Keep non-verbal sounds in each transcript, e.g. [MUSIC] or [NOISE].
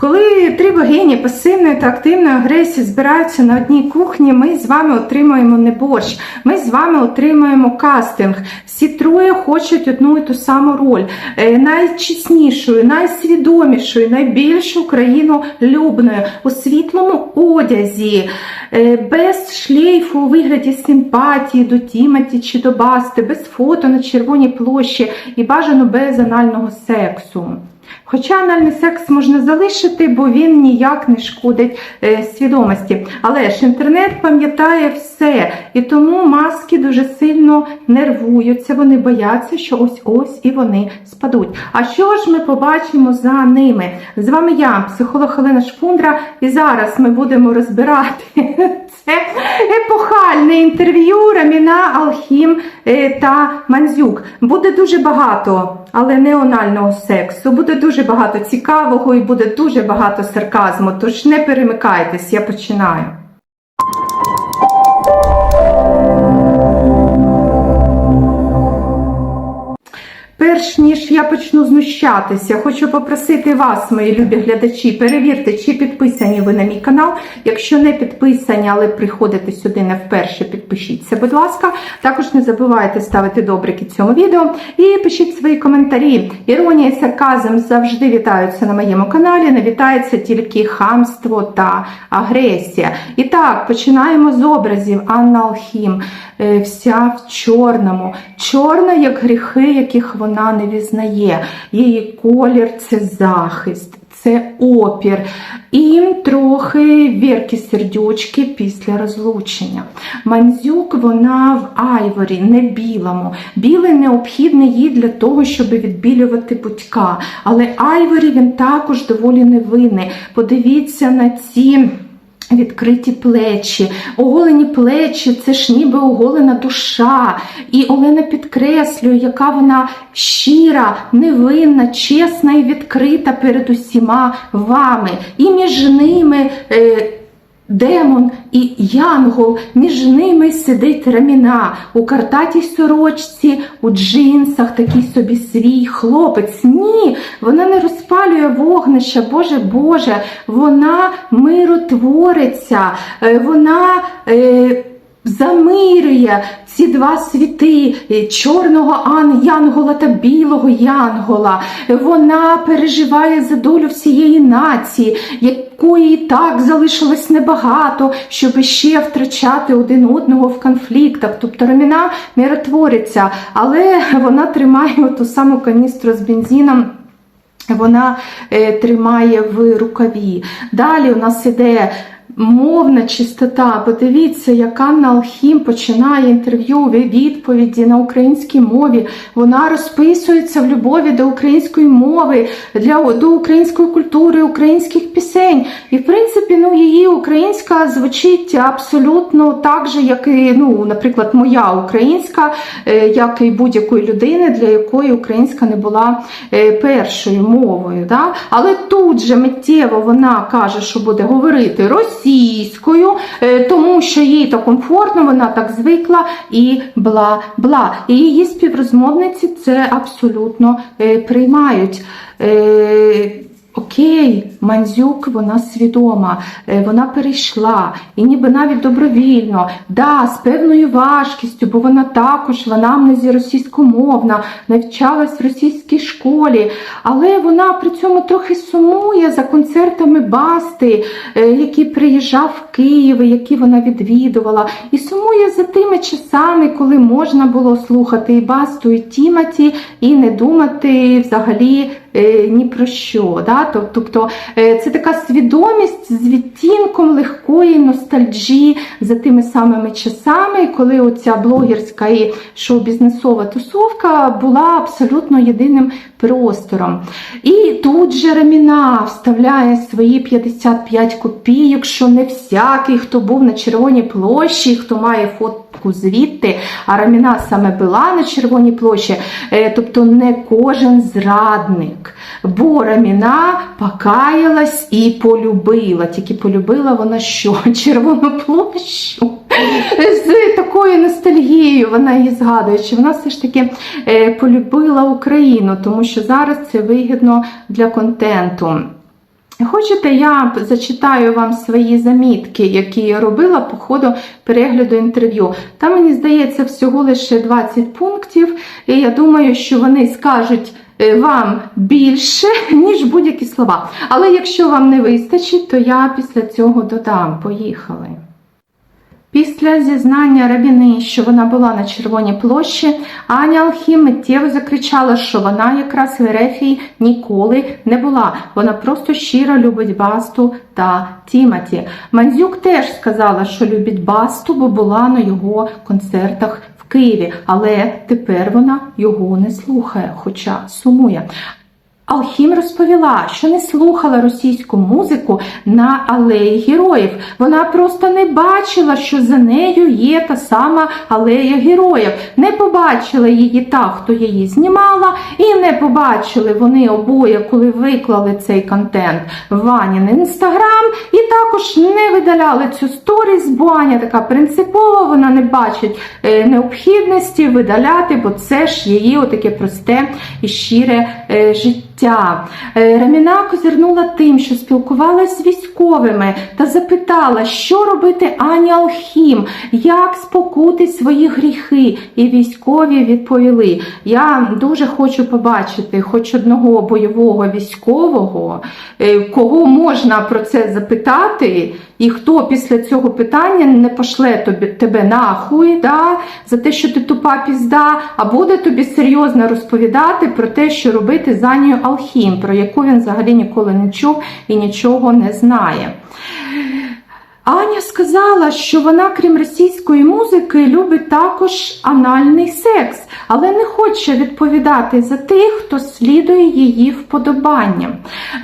Коли три богині пасивної та активної агресії збираються на одній кухні, ми з вами отримуємо не борщ, ми з вами отримуємо кастинг. Всі троє хочуть одну і ту саму роль. Е, Найчеснішою, найсвідомішою, найбільш українолюбною, у світлому одязі, е, без шлейфу у вигляді симпатії до Тімоті чи до Басти, без фото на червоній площі і бажано без анального сексу. Хоча анальний секс можна залишити, бо він ніяк не шкодить е, свідомості. Але ж інтернет пам'ятає все, і тому маски дуже сильно нервуються. Вони бояться, що ось ось і вони спадуть. А що ж ми побачимо за ними? З вами я, психолог Олена Шпундра, і зараз ми будемо розбирати епохальне інтерв'ю Раміна Алхім е, та Манзюк. Буде дуже багато, але не онального сексу. Буде дуже багато цікавого і буде дуже багато сарказму. Тож не перемикайтесь, я починаю. Перш ніж я почну знущатися, хочу попросити вас, мої любі глядачі, перевірте, чи підписані ви на мій канал. Якщо не підписані, але приходите сюди не вперше, підпишіться, будь ласка. Також не забувайте ставити добрики цьому відео і пишіть свої коментарі. Іронія і сарказм завжди вітаються на моєму каналі. Не вітається тільки хамство та агресія. І так, починаємо з образів Анна Алхім. Е, Вся в чорному. Чорна, як гріхи, яких вона не візнає. Її колір це захист, це опір. І трохи вірки сердючки після розлучення. Мандзюк вона в айворі, не білому. Білий необхідний їй для того, щоб відбілювати путька. Але айворі він також доволі невинний. Подивіться на ці. Відкриті плечі, оголені плечі це ж ніби оголена душа. І Олена підкреслює, яка вона щира, невинна, чесна і відкрита перед усіма вами. І між ними. Е, Демон і Янгол, між ними сидить раміна у картатій сорочці, у джинсах, такий собі свій хлопець. Ні, вона не розпалює вогнища, Боже Боже, вона миротвориця, е, вона. Е, Замирює ці два світи е, чорного Янгола та білого Янгола. Вона переживає за долю всієї нації, якої так залишилось небагато, щоб ще втрачати один одного в конфліктах. Тобто Раміна миротвориться, але вона тримає ту саму каністру з бензином. Вона е, тримає в рукаві. Далі у нас іде мовна чистота. Подивіться, як Анна Алхім починає інтерв'ю відповіді на українській мові. Вона розписується в любові до української мови, для, до української культури, українських пісень. І, в принципі, ну, її українська звучить абсолютно так же, як і, ну, наприклад, моя українська, е, як і будь-якої людини, для якої українська не була е, першою мовою. Да? Але тут же миттєво вона каже, що буде говорити російською, е, тому що їй то комфортно, вона так звикла і бла-бла. І її співрозмовниці це абсолютно е, приймають. Окей, Мандзюк, вона свідома, е, вона перейшла, і ніби навіть добровільно, да, з певною важкістю, бо вона також в анамнезі російськомовна, навчалась в російській школі, але вона при цьому трохи сумує за концертами Басти, е, який приїжджав в Київ, які вона відвідувала, і сумує за тими часами, коли можна було слухати і Басту, і Тіматі, і не думати взагалі е, ні про що. Да? Тоб- Тобто е, це така свідомість з відтінком легкої ностальджі за тими самими часами, коли оця блогерська і шоу-бізнесова тусовка була абсолютно єдиним простором. І тут же Раміна вставляє свої 55 копійок, що не всякий, хто був на Червоній площі, хто має фотку звідти, а Раміна саме була на Червоній площі, е, тобто не кожен зрадник. Бо Раміна покаялась і полюбила. Тільки полюбила вона що? [LAUGHS] Червону площу. З такою ностальгією вона її згадує, чи вона все ж таки е, полюбила Україну, тому що зараз це вигідно для контенту. Хочете, я зачитаю вам свої замітки, які я робила по ходу перегляду інтерв'ю. Там, мені здається, всього лише 20 пунктів, і я думаю, що вони скажуть е, вам більше, [LAUGHS] ніж будь-які слова. Але якщо вам не вистачить, то я після цього додам. Поїхали. Після зізнання Рабіни, що вона була на Червоній площі, Аня Алхім миттєво закричала, що вона якраз в Ерефії ніколи не була. Вона просто щиро любить Басту та Тімоті. Мандзюк теж сказала, що любить Басту, бо була на його концертах Києві, але тепер вона його не слухає, хоча сумує. Алхім розповіла, що не слухала російську музику на алеї героїв. Вона просто не бачила, що за нею є та сама алея героїв. Не побачила її та, хто її знімала, і не побачили вони обоє, коли виклали цей контент в Ванін інстаграм, і також не видаляли цю сторіс, бо Аня така принципова, вона не бачить е, необхідності видаляти, бо це ж її отаке просте і щире е, життя життя. Е, Раміна козирнула тим, що спілкувалась з військовими та запитала, що робити Ані Алхім, як спокути свої гріхи. І військові відповіли: Я дуже хочу побачити хоч одного бойового військового, е, кого можна про це запитати. І хто після цього питання не пошле тобі, тебе нахуй да, за те, що ти тупа пізда, а буде тобі серйозно розповідати про те, що робити з Анією Алхім, про яку він взагалі ніколи не чув і нічого не знає. Аня сказала, що вона, крім російської музики, любить також анальний секс, але не хоче відповідати за тих, хто слідує її вподобанням.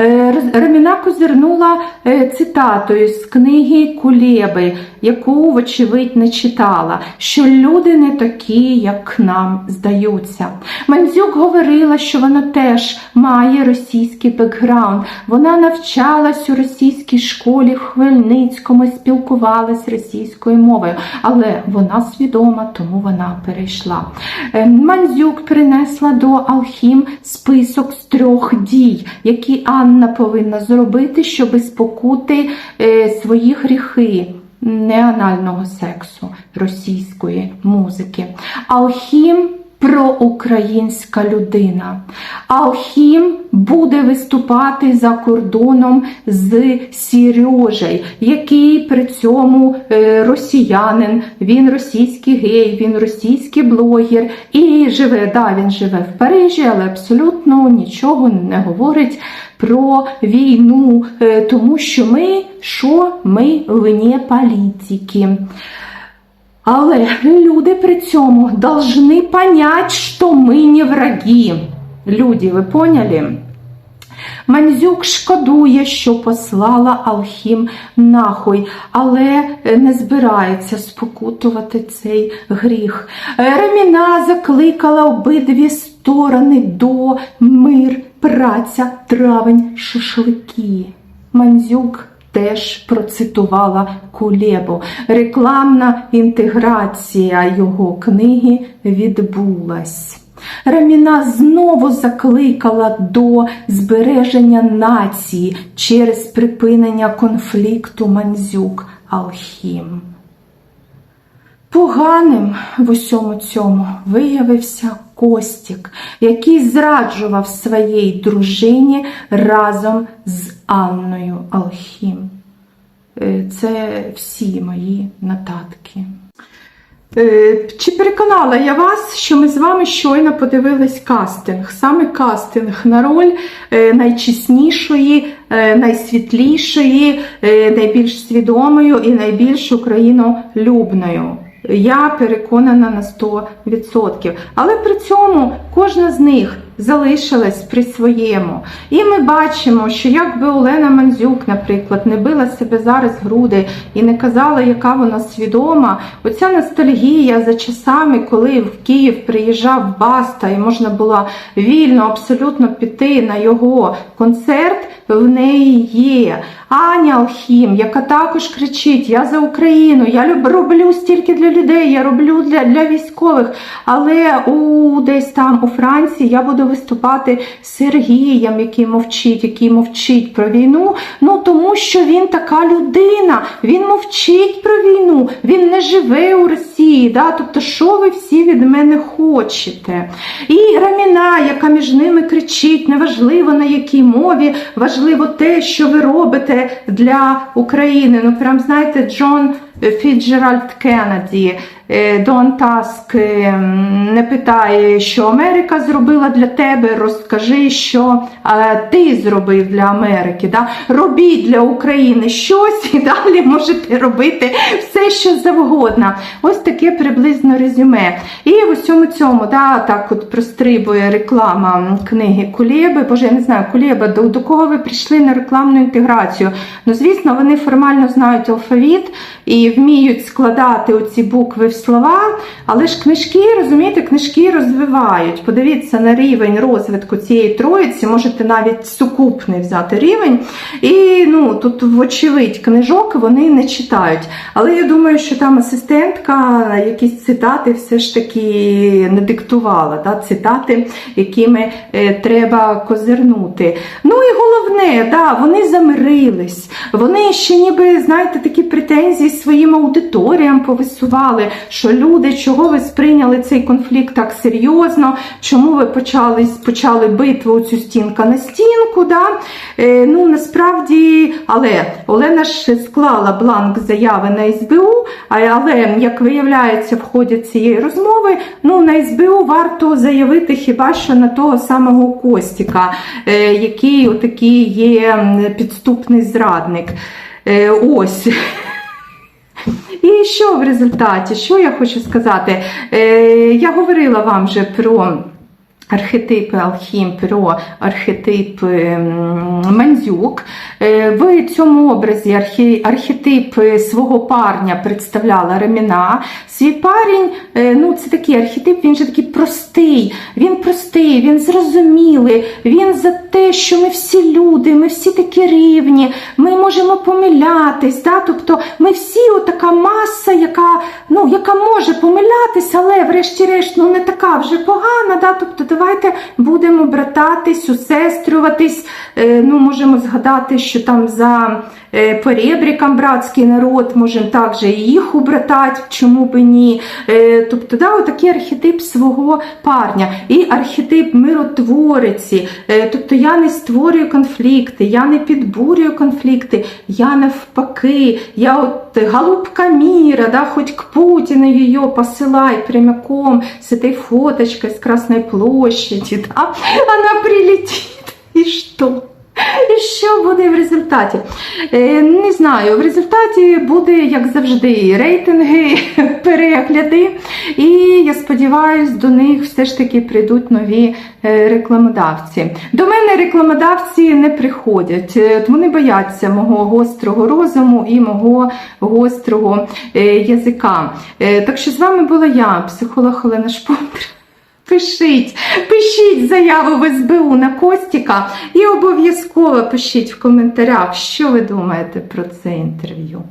Е, Раміна козирнула е, цитатою з книги Кулєби, яку, вочевидь, не читала, що люди не такі, як нам здаються. Мандзюк говорила, що вона теж має російський бекграунд. Вона навчалась у російській школі в Хмельницькому спілкувалась російською мовою, але вона свідома, тому вона перейшла. Е, Мандзюк принесла до Алхім список з трьох дій, які Анна повинна зробити, щоб спокути е, свої гріхи. Неанального сексу російської музики. Алхім проукраїнська людина. Алхім буде виступати за кордоном з Сережею, який при цьому е, росіянин, він російський гей, він російський блогер і живе, да, він живе в Парижі, але абсолютно нічого не говорить про війну, е, тому що ми, що ми вне політики. Але люди при цьому должны понять, что мы не враги. Люди, ви поняли? Мандзюк шкодує, що послала Алхім нахуй, але не збирається спокутувати цей гріх. Реміна закликала обидві сторони до мир, праця, травень, шашлики. Мандзюк теж процитувала Кулебу. Рекламна інтеграція його книги відбулась. Раміна знову закликала до збереження нації через припинення конфлікту Мандзюк Алхім. Поганим в усьому цьому виявився Костік, який зраджував своїй дружині разом з Анною Алхім. Е, Це всі мої нотатки. Е, Чи переконала я вас, що ми з вами щойно подивились кастинг? Саме кастинг на роль е, найчеснішої, найсвітлішої, найбільш свідомою і найбільш українолюбною. Я переконана на 100%. Але при цьому кожна з них залишилась при своєму. І ми бачимо, що якби Олена Мандзюк, наприклад, не била себе зараз груди і не казала, яка вона свідома, оця ностальгія за часами, коли в Київ приїжджав Баста і можна було вільно абсолютно піти на його концерт, в неї є. Аня Алхім, яка також кричить: Я за Україну, я роблю стільки для людей, я роблю для, для військових. Але у десь там у Франції я буду буду виступати Сергієм, який мовчить, який мовчить про війну. Ну тому що він така людина, він мовчить про війну, він не живе у Росії. Да? Тобто, що ви всі від мене хочете? І Раміна, яка між ними кричить, неважливо на якій мові, важливо те, що ви робите для України. Ну, прям знаєте, Джон. Фіджеральд Кеннеді, Дон Таск е, не питає, що Америка зробила для тебе, розкажи, що ти зробив для Америки. Да? Робіть для України щось [LAUGHS] і далі можете робити все, що завгодно. Ось таке приблизно резюме. І в усьому цьому да, так от прострибує реклама книги Кулєби. Боже, я не знаю, Кулєба, до, до кого ви прийшли на рекламну інтеграцію? Ну, звісно, вони формально знають алфавіт і вміють складати оці букви в слова, але ж книжки, розумієте, книжки розвивають. Подивіться на рівень розвитку цієї троїці, можете навіть сукупний взяти рівень. І ну, тут, вочевидь, книжок вони не читають. Але я думаю, що там асистентка якісь цитати все ж таки не диктувала. Да? Цитати, якими е, треба козирнути. Ну і головне, да, вони замирились. Вони ще ніби, знаєте, такі претензії своїм аудиторіям повисували, що люди, чого ви сприйняли цей конфлікт так серйозно, чому ви почали, почали битву цю стінка на стінку. Да? Е, ну, насправді, але Олена ж склала бланк заяви на СБУ, але, як виявляється, в ході цієї розмови, ну, на СБУ варто заявити хіба що на того самого Костіка, е, який отакий є підступний зрадник. Е, ось. І що в результаті? Що я хочу сказати? Е, я говорила вам вже про. Архетипи Алхім, про архетип Мандзюк. Е, В цьому образі архетип свого парня представляла Реміна. Свій парень, е, ну це такий архетип, він же такий простий, він простий, він зрозумілий, він за те, що ми всі люди, ми всі такі рівні, ми можемо помилятись. Да? Тобто ми всі отака маса, яка, ну, яка може помилятись, але врешті-решт ну, не така вже погана. Да? Тобто давайте будемо брататись, усестрюватись. Е, ну, можемо згадати, що там за е, поребріком братський народ, можемо також і їх убратати, чому би ні. Е, тобто, да, отакий архетип свого парня. І архетип миротвориці. Е, тобто я не створюю конфлікти, я не підбурюю конфлікти, я навпаки, я от голубка міра, да, хоть к Путину її посилай прямиком с этой фоточкой с Красной площади, да, она прилетит. І що? І що буде в результаті? Е, не знаю, в результаті буде, як завжди, рейтинги, [LAUGHS] перегляди. І я сподіваюся, до них все ж таки прийдуть нові е, рекламодавці. До мене рекламодавці не приходять. Е, Вони бояться мого гострого розуму і мого гострого язика. Так що з вами була я, психолог Олена Шпундра. Пишіть, пишіть заяву в СБУ на Костіка і обов'язково пишіть в коментарях, що ви думаєте про це інтерв'ю.